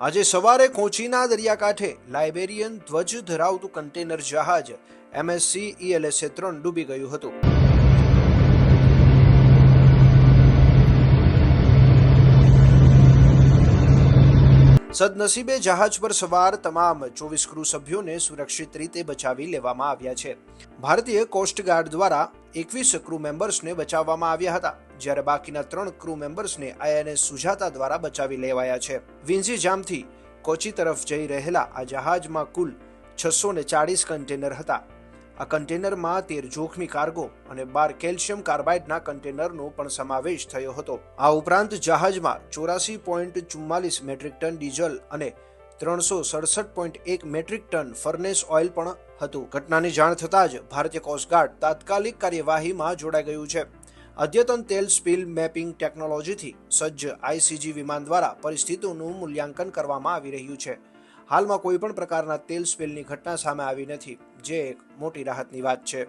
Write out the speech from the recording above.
આજે સવારે કોચીના દરિયાકાંઠે લાઇબેરિયન ધ્વજ ધરાવતું કન્ટેનર જહાજ એમએસસી ઈએલએસએ ત્રણ ડૂબી ગયું હતું. સદનસીબે જહાજ પર સવાર તમામ ચોવીસ ક્રૂ સભ્યોને સુરક્ષિત રીતે બચાવી લેવામાં આવ્યા છે. ભારતીય કોસ્ટગાર્ડ દ્વારા એકવીસ ક્રૂ મેમ્બર્સને બચાવવામાં આવ્યા હતા. જ્યારે બાકીના ત્રણ ક્રૂ મેમ્બર્સને આઈએનએસ સુજાતા દ્વારા બચાવી લેવાયા છે. વિન્ઝી જામથી કોચી તરફ જઈ રહેલા આ જહાજમાં કુલ છસો ને ચાળીસ કન્ટેનર હતા. આ કન્ટેનરમાં તેર જોખમી કાર્ગો અને બાર કેલ્શિયમ કાર્બાઇડના કન્ટેનરનો પણ સમાવેશ થયો હતો. આ ઉપરાંત જહાજમાં ચોરાસી પોઈન્ટ ચુમ્માલીસ મેટ્રિક ટન ડીઝલ અને ત્રણસો સડસઠ પોઈન્ટ એક મેટ્રિક ટન ફર્નેસ ઓઇલ પણ હતું. ઘટનાની જાણ થતાં જ ભારતીય કોસ્ટગાર્ડ તાત્કાલિક કાર્યવાહીમાં જોડાઈ ગયું છે. અદ્યતન તેલ સ્પીલ મેપિંગ ટેકનોલોજીથી સજ્જ આઈસીજી વિમાન દ્વારા પરિસ્થિતિનું મૂલ્યાંકન કરવામાં આવી રહ્યું છે. હાલમાં કોઈપણ પ્રકારના તેલ સ્પીલની ઘટના સામે આવી નથી, જે એક મોટી રાહતની વાત છે.